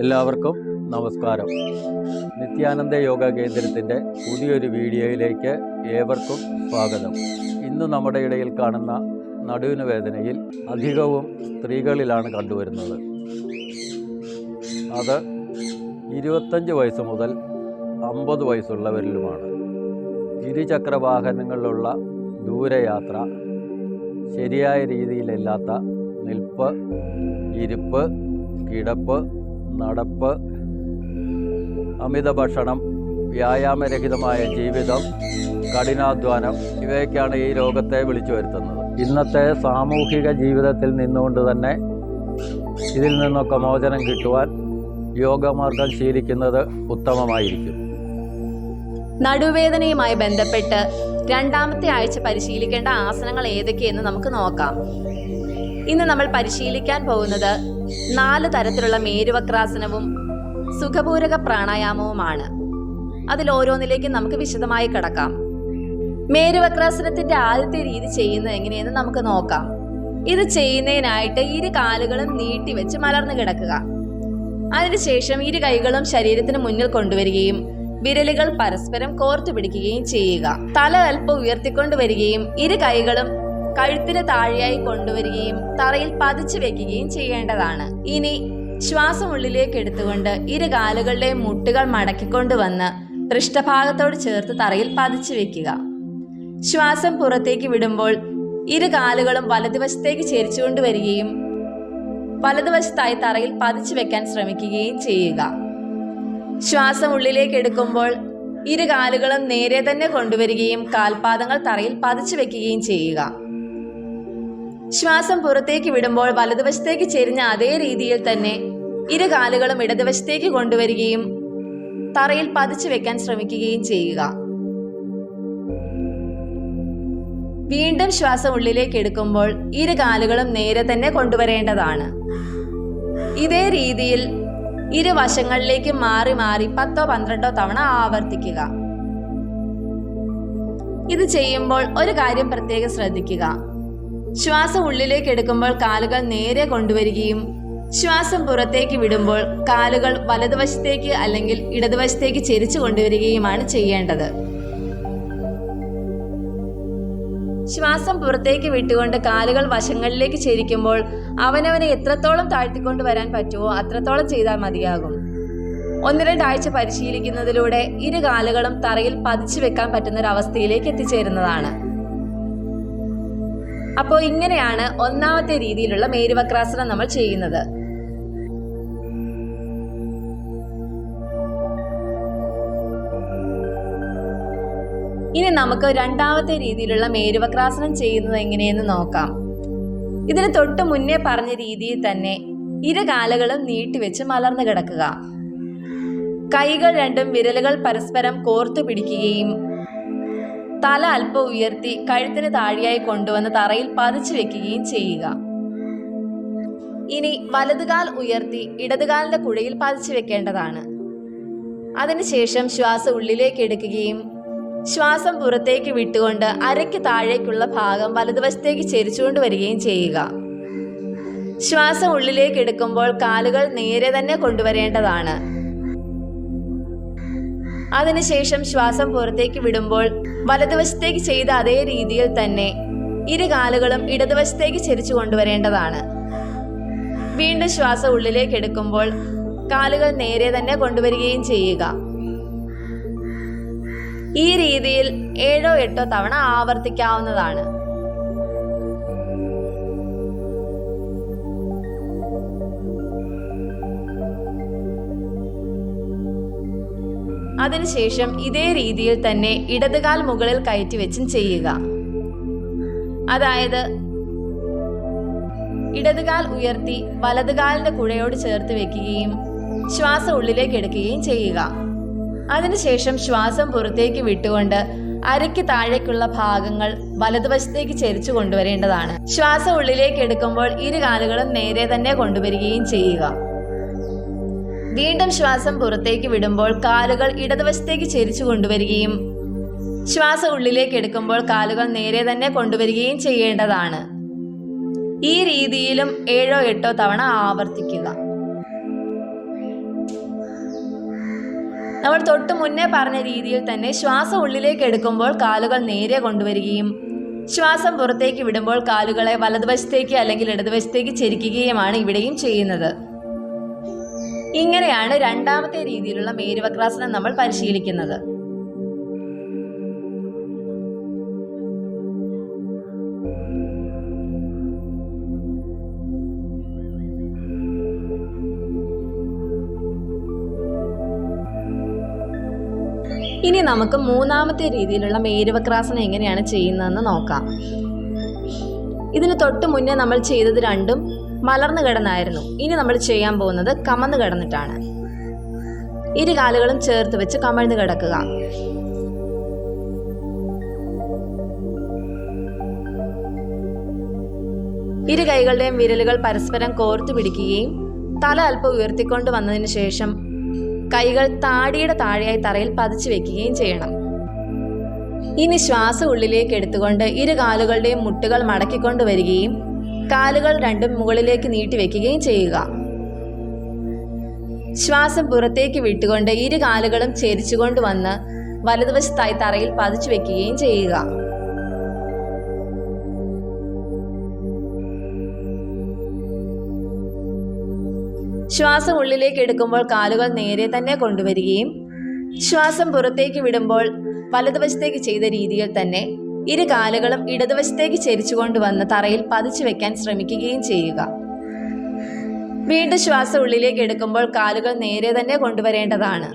എല്ലാവർക്കും നമസ്കാരം. നിത്യാനന്ദ യോഗ കേന്ദ്രത്തിന്റെ പുതിയൊരു വീഡിയോയിലേക്ക് ഏവർക്കും സ്വാഗതം. ഇന്ന് നമ്മുടെ ഇടയിൽ കാണുന്ന നടുവിന് വേദനയിൽ അധികവും സ്ത്രീകളിലാണ് കണ്ടുവരുന്നത്. അത് ഇരുപത്തഞ്ച് വയസ്സ് മുതൽ അമ്പത് വയസ്സുള്ളവരിലുമാണ്. ഇരുചക്ര വാഹനങ്ങളിലുള്ള ദൂരയാത്ര ശരിയായ രീതിയിലല്ലാത്ത നിൽപ്പ് ഇരിപ്പ് കിടപ്പ് നടപ്പ് അമിത ഭക്ഷണം വ്യായാമരഹിതമായ ജീവിതം കഠിനാധ്വാനം ഇവയൊക്കെയാണ് ഈ രോഗത്തെ വിളിച്ചു വരുത്തുന്നത്. ഇന്നത്തെ സാമൂഹിക ജീവിതത്തിൽ നിന്നുകൊണ്ട് തന്നെ ഇതിൽ നിന്നൊക്കെ മോചനം കിട്ടുവാൻ യോഗമാർഗം ശീലിക്കുന്നത് ഉത്തമമായിരിക്കും. നടുവേദനയുമായി ബന്ധപ്പെട്ട് രണ്ടാമത്തെ ആഴ്ച പരിശീലിക്കേണ്ട ആസനങ്ങൾ ഏതൊക്കെയെന്ന് നമുക്ക് നോക്കാം. ഇന്ന് നമ്മൾ പരിശീലിക്കാൻ പോകുന്നത് നാല് തരത്തിലുള്ള മേരുവക്രാസനവും സുഖപൂരക പ്രാണായാമവുമാണ്. അതിൽ ഓരോന്നിലേക്ക് നമുക്ക് വിശദമായി കിടക്കാം. മേരുവക്രാസനത്തിന്റെ ആദ്യത്തെ രീതി ചെയ്യുന്നത് എങ്ങനെയെന്ന് നമുക്ക് നോക്കാം. ഇത് ചെയ്യുന്നതിനായിട്ട് ഇരു കാലുകളും നീട്ടി വെച്ച് മലർന്നു കിടക്കുക. അതിനുശേഷം ഇരു കൈകളും ശരീരത്തിന് മുന്നിൽ കൊണ്ടുവരികയും വിരലുകൾ പരസ്പരം കോർത്തു പിടിക്കുകയും ചെയ്യുക. തല അല്പം ഉയർത്തിക്കൊണ്ടുവരികയും ഇരു കൈകളും കഴുത്തിന് താഴെയായി കൊണ്ടുവരികയും തറയിൽ പതിച്ചു വെക്കുകയും ചെയ്യേണ്ടതാണ്. ഇനി ശ്വാസം ഉള്ളിലേക്ക് എടുത്തുകൊണ്ട് ഇരു കാലുകളുടെയും മുട്ടുകൾ മടക്കിക്കൊണ്ടുവന്ന് പൃഷ്ഠഭാഗത്തോട് ചേർത്ത് തറയിൽ പതിച്ചു വെക്കുക. ശ്വാസം പുറത്തേക്ക് വിടുമ്പോൾ ഇരു കാലുകളും വലതുവശത്തേക്ക് ചേരിച്ചുകൊണ്ട് വരികയും വലതുവശത്തായി തറയിൽ പതിച്ചു വെക്കാൻ ശ്രമിക്കുകയും ചെയ്യുക. ശ്വാസം ഉള്ളിലേക്ക് എടുക്കുമ്പോൾ ഇരു കാലുകളും നേരെ തന്നെ കൊണ്ടുവരികയും കാൽപാദങ്ങൾ തറയിൽ പതിച്ചു വെക്കുകയും ചെയ്യുക. ശ്വാസം പുറത്തേക്ക് വിടുമ്പോൾ വലതുവശത്തേക്ക് ചെരിഞ്ഞ അതേ രീതിയിൽ തന്നെ ഇരു കാലുകളും ഇടതുവശത്തേക്ക് കൊണ്ടുവരികയും തറയിൽ പതിച്ചു വെക്കാൻ ശ്രമിക്കുകയും ചെയ്യുക. വീണ്ടും ശ്വാസം ഉള്ളിലേക്ക് എടുക്കുമ്പോൾ ഇരു കാലുകളും നേരെ തന്നെ കൊണ്ടുവരേണ്ടതാണ്. ഇതേ രീതിയിൽ ഇരു വശങ്ങളിലേക്കും മാറി മാറി പത്തോ പന്ത്രണ്ടോ തവണ ആവർത്തിക്കുക. ഇത് ചെയ്യുമ്പോൾ ഒരു കാര്യം പ്രത്യേകം ശ്രദ്ധിക്കുക. ശ്വാസം ഉള്ളിലേക്ക് എടുക്കുമ്പോൾ കാലുകൾ നേരെ കൊണ്ടുവരികയും ശ്വാസം പുറത്തേക്ക് വിടുമ്പോൾ കാലുകൾ വലതുവശത്തേക്ക് അല്ലെങ്കിൽ ഇടതുവശത്തേക്ക് ചെരിച്ചു കൊണ്ടുവരികയുമാണ് ചെയ്യേണ്ടത്. ശ്വാസം പുറത്തേക്ക് വിട്ടുകൊണ്ട് കാലുകൾ വശങ്ങളിലേക്ക് ചെരിക്കുമ്പോൾ അവനവനെ എത്രത്തോളം താഴ്ത്തിക്കൊണ്ട് വരാൻ പറ്റുമോ അത്രത്തോളം ചെയ്താൽ മതിയാകും. ഒന്ന് രണ്ടാഴ്ച പരിശീലിക്കുന്നതിലൂടെ ഇരു കാലുകളും തറയിൽ പതിച്ചു വെക്കാൻ പറ്റുന്ന ഒരു അവസ്ഥയിലേക്ക് എത്തിച്ചേരുന്നതാണ്. അപ്പോൾ ഇങ്ങനെയാണ് ഒന്നാമത്തെ രീതിയിലുള്ള മേരുവക്രാസനം നമ്മൾ ചെയ്യുന്നത്. ഇനി നമുക്ക് രണ്ടാമത്തെ രീതിയിലുള്ള മേരുവക്രാസനം ചെയ്യുന്നത് എങ്ങനെയെന്ന് നോക്കാം. ഇതിന് തൊട്ട് മുന്നേ പറഞ്ഞ രീതിയിൽ തന്നെ ഇരു കാലുകളും നീട്ടിവെച്ച് മലർന്നു കിടക്കുക. കൈകൾ രണ്ടും വിരലുകൾ പരസ്പരം കോർത്തു പിടിക്കുകയും തല അല്പം ഉയർത്തി കഴുത്തിന് താഴെയായി കൊണ്ടുവന്ന് തറയിൽ പതിച്ചു വെക്കുകയും ചെയ്യുക. ഇനി വലതുകാൽ ഉയർത്തി ഇടതുകാലിന്റെ കുഴയിൽ പതിച്ചു വെക്കേണ്ടതാണ്. അതിനുശേഷം ശ്വാസം ഉള്ളിലേക്ക് എടുക്കുകയും ശ്വാസം പുറത്തേക്ക് വിട്ടുകൊണ്ട് അരയ്ക്ക് താഴേക്കുള്ള ഭാഗം വലതുവശത്തേക്ക് ചെരിച്ചുകൊണ്ട് വരികയും ചെയ്യുക. ശ്വാസം ഉള്ളിലേക്ക് എടുക്കുമ്പോൾ കാലുകൾ നേരെ തന്നെ കൊണ്ടുവരേണ്ടതാണ്. അതിനുശേഷം ശ്വാസം പുറത്തേക്ക് വിടുമ്പോൾ വലതുവശത്തേക്ക് ചെയ്ത അതേ രീതിയിൽ തന്നെ ഇരു കാലുകളും ഇടതുവശത്തേക്ക് ചെരിച്ചു കൊണ്ടുവരേണ്ടതാണ്. വീണ്ടും ശ്വാസം ഉള്ളിലേക്ക് എടുക്കുമ്പോൾ കാലുകൾ നേരെ തന്നെ കൊണ്ടുവരികയും ചെയ്യുക. ഈ രീതിയിൽ ഏഴോ എട്ടോ തവണ ആവർത്തിക്കാവുന്നതാണ്. അതിനുശേഷം ഇതേ രീതിയിൽ തന്നെ ഇടതുകാൽ മുകളിൽ കയറ്റി വെച്ചും ചെയ്യുക. അതായത് ഇടതുകാൽ ഉയർത്തി വലതുകാലിന്റെ കുഴയോട് ചേർത്ത് വെക്കുകയും ശ്വാസം ഉള്ളിലേക്ക് എടുക്കുകയും ചെയ്യുക. അതിനുശേഷം ശ്വാസം പുറത്തേക്ക് വിട്ടുകൊണ്ട് അരയ്ക്ക് താഴേക്കുള്ള ഭാഗങ്ങൾ വലതുവശത്തേക്ക് ചെരിച്ചു കൊണ്ടുവരേണ്ടതാണ്. ശ്വാസം ഉള്ളിലേക്ക് എടുക്കുമ്പോൾ ഇരു കാലുകളും നേരെ തന്നെ കൊണ്ടുവരികയും ചെയ്യുക. വീണ്ടും ശ്വാസം പുറത്തേക്ക് വിടുമ്പോൾ കാലുകൾ ഇടതുവശത്തേക്ക് ചെരിച്ചു കൊണ്ടുവരികയും ശ്വാസം ഉള്ളിലേക്ക് എടുക്കുമ്പോൾ കാലുകൾ നേരെ തന്നെ കൊണ്ടുവരികയും ചെയ്യേണ്ടതാണ്. ഈ രീതിയിലും ഏഴോ എട്ടോ തവണ ആവർത്തിക്കുക. നമ്മൾ തൊട്ട് മുന്നേ പറഞ്ഞ രീതിയിൽ തന്നെ ശ്വാസം ഉള്ളിലേക്ക് എടുക്കുമ്പോൾ കാലുകൾ നേരെ കൊണ്ടുവരികയും ശ്വാസം പുറത്തേക്ക് വിടുമ്പോൾ കാലുകളെ വലതുവശത്തേക്ക് അല്ലെങ്കിൽ ഇടതുവശത്തേക്ക് ചരിക്കുകയുമാണ് ഇവിടെയും ചെയ്യുന്നത്. ഇങ്ങനെയാണ് രണ്ടാമത്തെ രീതിയിലുള്ള മേരുവക്രാസനം നമ്മൾ പരിശീലിക്കുന്നത്. ഇനി നമുക്ക് മൂന്നാമത്തെ രീതിയിലുള്ള മേരുവക്രാസനം എങ്ങനെയാണ് ചെയ്യുന്നതെന്ന് നോക്കാം. ഇതിന് തൊട്ട് മുന്നേ നമ്മൾ ചെയ്തത് രണ്ടും മലർന്നു കിടന്നായിരുന്നു. ഇനി നമ്മൾ ചെയ്യാൻ പോകുന്നത് കമന്ന് കിടന്നിട്ടാണ്. ഇരു കാലുകളും ചേർത്ത് വെച്ച് കമഴ്ന്നു കിടക്കുക. ഇരു കൈകളുടെയും വിരലുകൾ പരസ്പരം കോർത്തു പിടിക്കുകയും തല അല്പം ഉയർത്തിക്കൊണ്ട് വന്നതിന് ശേഷം കൈകൾ താടിയുടെ താഴെയായി തറയിൽ പതിച്ചു വെക്കുകയും ചെയ്യണം. ഇനി ശ്വാസം ഉള്ളിലേക്ക് എടുത്തുകൊണ്ട് ഇരു കാലുകളുടെയും മുട്ടുകൾ മടക്കിക്കൊണ്ട് വരികയും കാലുകൾ രണ്ടും മുകളിലേക്ക് നീട്ടി വെക്കുകയും ചെയ്യുക. ശ്വാസം പുറത്തേക്ക് വിട്ടുകൊണ്ട് ഇരു കാലുകളും ചേരിച്ചുകൊണ്ട് വന്ന് വലതുവശത്തായി തറയിൽ പതിച്ചു വെക്കുകയും ചെയ്യുക. ശ്വാസം ഉള്ളിലേക്ക് എടുക്കുമ്പോൾ കാലുകൾ നേരെ തന്നെ കൊണ്ടുവരികയും ശ്വാസം പുറത്തേക്ക് വിടുമ്പോൾ വലതുവശത്തേക്ക് ചെയ്ത രീതിയിൽ തന്നെ ഇരു കാലുകളും ഇടതുവശത്തേക്ക് ചെരിച്ചുകൊണ്ട് വന്ന് തറയിൽ പതിച്ചു വെക്കാൻ ശ്രമിക്കുകയും ചെയ്യുക. വീണ്ടും ശ്വാസം ഉള്ളിലേക്ക് എടുക്കുമ്പോൾ കാലുകൾ നേരെ തന്നെ കൊണ്ടുവരേണ്ടതാണ്.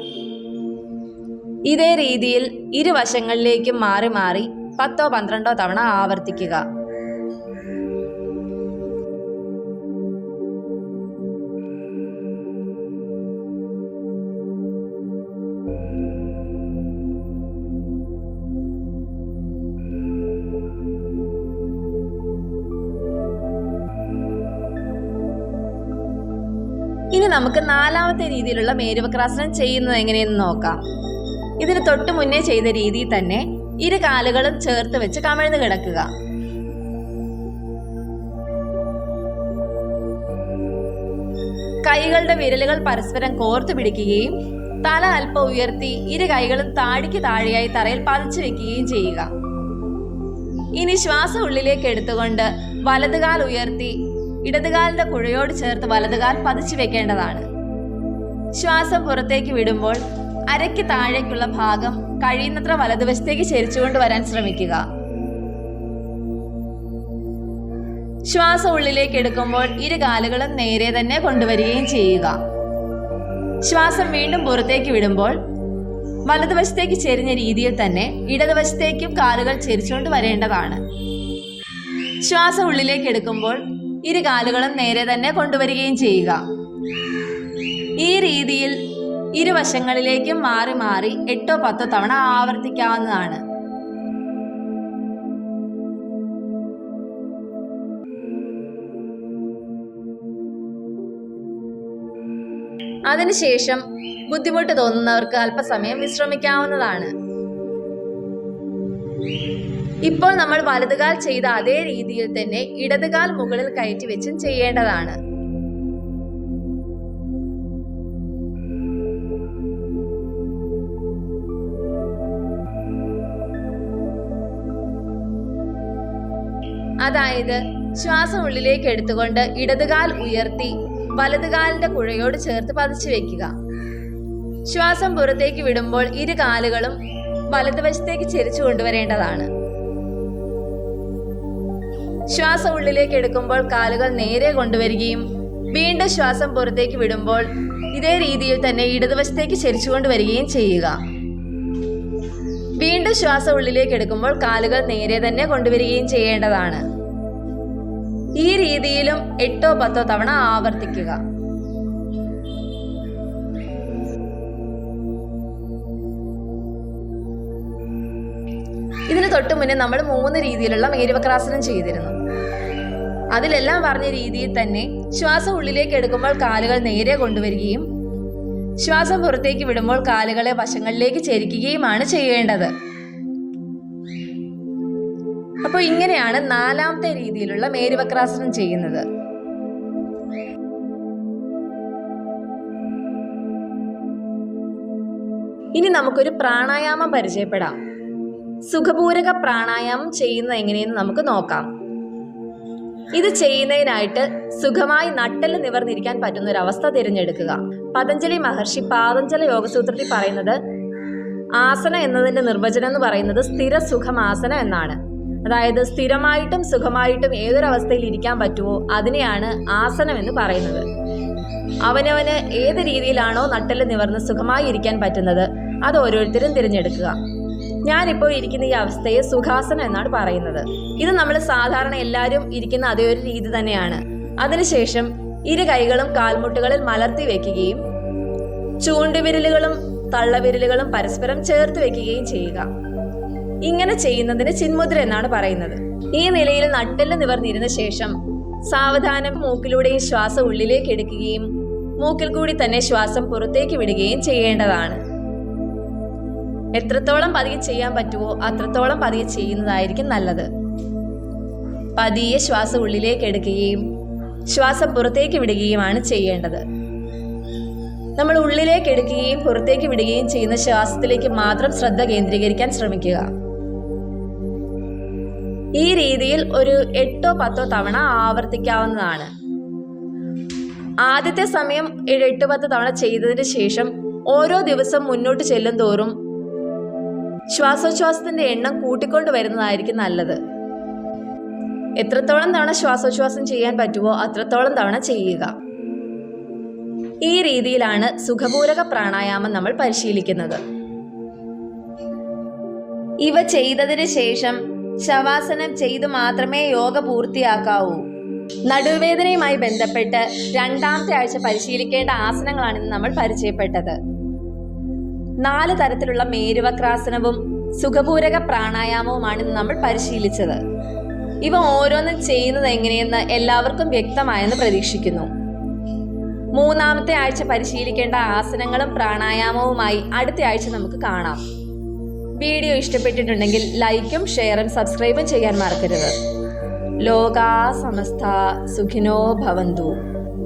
ഇതേ രീതിയിൽ ഇരുവശങ്ങളിലേക്കും മാറി മാറി പത്തോ പന്ത്രണ്ടോ തവണ ആവർത്തിക്കുക. നമുക്ക് നാലാമത്തെ രീതിയിലുള്ള മേരുവക്രാസനം ചെയ്യുന്നത് എങ്ങനെയെന്ന് നോക്കാം. ഇതിന് തൊട്ട് മുന്നേ ചെയ്ത രീതിയിൽ തന്നെ ഇരു കാലുകളും ചേർത്ത് വെച്ച് കമിഴ്ന്ന് കിടക്കുക. കൈകളുടെ വിരലുകൾ പരസ്പരം കോർത്തു പിടിക്കുകയും തല അല്പം ഉയർത്തി ഇരു കൈകളും താടിക്ക് താഴെയായി തറയിൽ പതിച്ചു വെക്കുകയും ചെയ്യുക. ഇനി ശ്വാസം ഉള്ളിലേക്ക് എടുത്തുകൊണ്ട് വലതുകാൽ ഉയർത്തി ഇടതുകാലിന്റെ കുഴയോട് ചേർത്ത് വലതുകാൽ പതിച്ചു വെക്കേണ്ടതാണ്. ശ്വാസം പുറത്തേക്ക് വിടുമ്പോൾ അരയ്ക്ക് താഴേക്കുള്ള ഭാഗം കഴിയുന്നത്ര വലതുവശത്തേക്ക് ചരിച്ചുകൊണ്ട് വരാൻ ശ്രമിക്കുക. ശ്വാസം ഉള്ളിലേക്ക് എടുക്കുമ്പോൾ ഇരു കാലുകളും നേരെ തന്നെ കൊണ്ടുവരികയും ചെയ്യുക. ശ്വാസം വീണ്ടും പുറത്തേക്ക് വിടുമ്പോൾ വലതുവശത്തേക്ക് ചെരിഞ്ഞ രീതിയിൽ തന്നെ ഇടതുവശത്തേക്കും കാലുകൾ ചെരിച്ചുകൊണ്ട് വരേണ്ടതാണ്. ശ്വാസം ഉള്ളിലേക്ക് എടുക്കുമ്പോൾ ഇരു കാലുകളും നേരെ തന്നെ കൊണ്ടുവരികയും ചെയ്യുക. ഈ രീതിയിൽ ഇരുവശങ്ങളിലേക്കും മാറി മാറി എട്ടോ പത്തോ തവണ ആവർത്തിക്കാവുന്നതാണ്. അതിനുശേഷം ബുദ്ധിമുട്ട് തോന്നുന്നവർക്ക് അല്പസമയം വിശ്രമിക്കാവുന്നതാണ്. ഇപ്പോൾ നമ്മൾ വലതുകാൽ ചെയ്ത അതേ രീതിയിൽ തന്നെ ഇടതുകാൽ മുകളിൽ കയറ്റി വെച്ചും ചെയ്യേണ്ടതാണ്. അതായത് ശ്വാസം ഉള്ളിലേക്ക് എടുത്തുകൊണ്ട് ഇടതുകാൽ ഉയർത്തി വലതുകാലിന്റെ കുഴയോട് ചേർത്ത് പതിച്ചു വെക്കുക. ശ്വാസം പുറത്തേക്ക് വിടുമ്പോൾ ഇരു കാലുകളും വലതുവശത്തേക്ക് ചെരിച്ചു കൊണ്ടുവരേണ്ടതാണ്. ശ്വാസം ഉള്ളിലേക്ക് എടുക്കുമ്പോൾ കാലുകൾ നേരെ കൊണ്ടുവരികയും വീണ്ടും ശ്വാസം പുറത്തേക്ക് വിടുമ്പോൾ ഇതേ രീതിയിൽ തന്നെ ഇടതുവശത്തേക്ക് ചരിച്ചുകൊണ്ട് വരികയും ചെയ്യുക. വീണ്ടും ശ്വാസം ഉള്ളിലേക്ക് എടുക്കുമ്പോൾ കാലുകൾ നേരെ തന്നെ കൊണ്ടുവരികയും ചെയ്യേണ്ടതാണ്. ഈ രീതിയിലും എട്ടോ പത്തോ തവണ ആവർത്തിക്കുക. ഇതിന് തൊട്ട് മുന്നേ നമ്മൾ മൂന്ന് രീതിയിലുള്ള മേരുവക്രാസനം ചെയ്തിരുന്നു. അതിലെല്ലാം പറഞ്ഞ രീതിയിൽ തന്നെ ശ്വാസം ഉള്ളിലേക്ക് എടുക്കുമ്പോൾ കാലുകൾ നേരെ കൊണ്ടുവരികയും ശ്വാസം പുറത്തേക്ക് വിടുമ്പോൾ കാലുകളെ വശങ്ങളിലേക്ക് ചരിക്കുകയുമാണ് ചെയ്യേണ്ടത്. അപ്പോൾ ഇങ്ങനെയാണ് നാലാമത്തെ രീതിയിലുള്ള മേരുവക്രാസനം ചെയ്യുന്നത്. ഇനി നമുക്കൊരു പ്രാണായാമം പരിചയപ്പെടാം. സുഖപൂരക പ്രാണായാമം ചെയ്യുന്നത് എങ്ങനെയെന്ന് നമുക്ക് നോക്കാം. ഇത് ചെയ്യുന്നതിനായിട്ട് സുഖമായി നട്ടൽ നിവർന്നിരിക്കാൻ പറ്റുന്ന ഒരു അവസ്ഥ തിരഞ്ഞെടുക്കുക. പതഞ്ജലി മഹർഷി പാതഞ്ജല യോഗസൂത്രത്തിൽ പറയുന്നത് ആസന എന്നതിന്റെ നിർവചനം എന്ന് പറയുന്നത് സ്ഥിര സുഖം സുഖമാസന എന്നാണ്. അതായത് സ്ഥിരമായിട്ടും സുഖമായിട്ടും ഏതൊരവസ്ഥയിൽ ഇരിക്കാൻ പറ്റുമോ അതിനെയാണ് ആസനം എന്ന് പറയുന്നത്. അവനവന് ഏത് രീതിയിലാണോ നട്ടൽ നിവർന്ന് സുഖമായി ഇരിക്കാൻ പറ്റുന്നത് അത് ഓരോരുത്തരും തിരഞ്ഞെടുക്കുക. ഞാനിപ്പോൾ ഇരിക്കുന്ന ഈ അവസ്ഥയെ സുഖാസനം എന്നാണ് പറയുന്നത്. ഇത് നമ്മൾ സാധാരണ എല്ലാവരും ഇരിക്കുന്ന അതേ ഒരു രീതി തന്നെയാണ്. അതിനുശേഷം ഇരു കൈകളും കാൽമുട്ടുകളിൽ മലർത്തി വെക്കുകയും ചൂണ്ടുവിരലുകളും തള്ളവിരലുകളും പരസ്പരം ചേർത്ത് വെക്കുകയും ചെയ്യുക. ഇങ്ങനെ ചെയ്യുന്നതിന് ചിന്മുദ്ര എന്നാണ് പറയുന്നത്. ഈ നിലയിൽ നട്ടെല്ല് നിവർന്നിരുന്ന ശേഷം സാവധാനം മൂക്കിലൂടെയും ശ്വാസം ഉള്ളിലേക്ക് എടുക്കുകയും മൂക്കിൽ കൂടി തന്നെ ശ്വാസം പുറത്തേക്ക് വിടുകയും ചെയ്യേണ്ടതാണ്. എത്രത്തോളം പതിയെ ചെയ്യാൻ പറ്റുമോ അത്രത്തോളം പതിയെ ചെയ്യുന്നതായിരിക്കും നല്ലത്. പതിയെ ശ്വാസം ഉള്ളിലേക്ക് എടുക്കുകയും ശ്വാസം പുറത്തേക്ക് വിടുകയുമാണ് ചെയ്യേണ്ടത്. നമ്മൾ ഉള്ളിലേക്ക് എടുക്കുകയും പുറത്തേക്ക് വിടുകയും ചെയ്യുന്ന ശ്വാസത്തിലേക്ക് മാത്രം ശ്രദ്ധ കേന്ദ്രീകരിക്കാൻ ശ്രമിക്കുക. ഈ രീതിയിൽ ഒരു എട്ടോ പത്തോ തവണ ആവർത്തിക്കാവുന്നതാണ്. ആദ്യത്തെ സമയം എട്ട് പത്ത് തവണ ചെയ്തതിന് ശേഷം ഓരോ ദിവസം മുന്നോട്ട് ചെല്ലും തോറും ശ്വാസോച്ഛ്വാസത്തിന്റെ എണ്ണം കൂട്ടിക്കൊണ്ട് വരുന്നതായിരിക്കും നല്ലത്. എത്രത്തോളം തവണ ശ്വാസോച്ഛ്വാസം ചെയ്യാൻ പറ്റുമോ അത്രത്തോളം തവണ ചെയ്യുക. ഈ രീതിയിലാണ് സുഖപൂരക പ്രാണായാമം നമ്മൾ പരിശീലിക്കുന്നത്. ഇവ ചെയ്തതിന് ശേഷം ശവാസനം ചെയ്ത് മാത്രമേ യോഗ പൂർത്തിയാക്കാവൂ. നടുവേദനയുമായി ബന്ധപ്പെട്ട് രണ്ടാമത്തെ ആഴ്ച പരിശീലിക്കേണ്ട ആസനങ്ങളാണ് നമ്മൾ പരിചയപ്പെട്ടത്. നാല് തരത്തിലുള്ള മേരുവക്രാസനവും സുഖപൂരക പ്രാണായാമവുമാണ് ഇന്ന് നമ്മൾ പരിശീലിച്ചത്. ഇവ ഓരോന്നും ചെയ്യുന്നത് എങ്ങനെയെന്ന് എല്ലാവർക്കും വ്യക്തമായെന്ന് പ്രതീക്ഷിക്കുന്നു. മൂന്നാമത്തെ ആഴ്ച പരിശീലിക്കേണ്ട ആസനങ്ങളും പ്രാണായാമവുമായി അടുത്ത ആഴ്ച നമുക്ക് കാണാം. വീഡിയോ ഇഷ്ടപ്പെട്ടിട്ടുണ്ടെങ്കിൽ ലൈക്കും ഷെയറും സബ്സ്ക്രൈബും ചെയ്യാൻ മറക്കരുത്. ലോകാ സമസ്ത സുഖിനോ ഭവന്തു.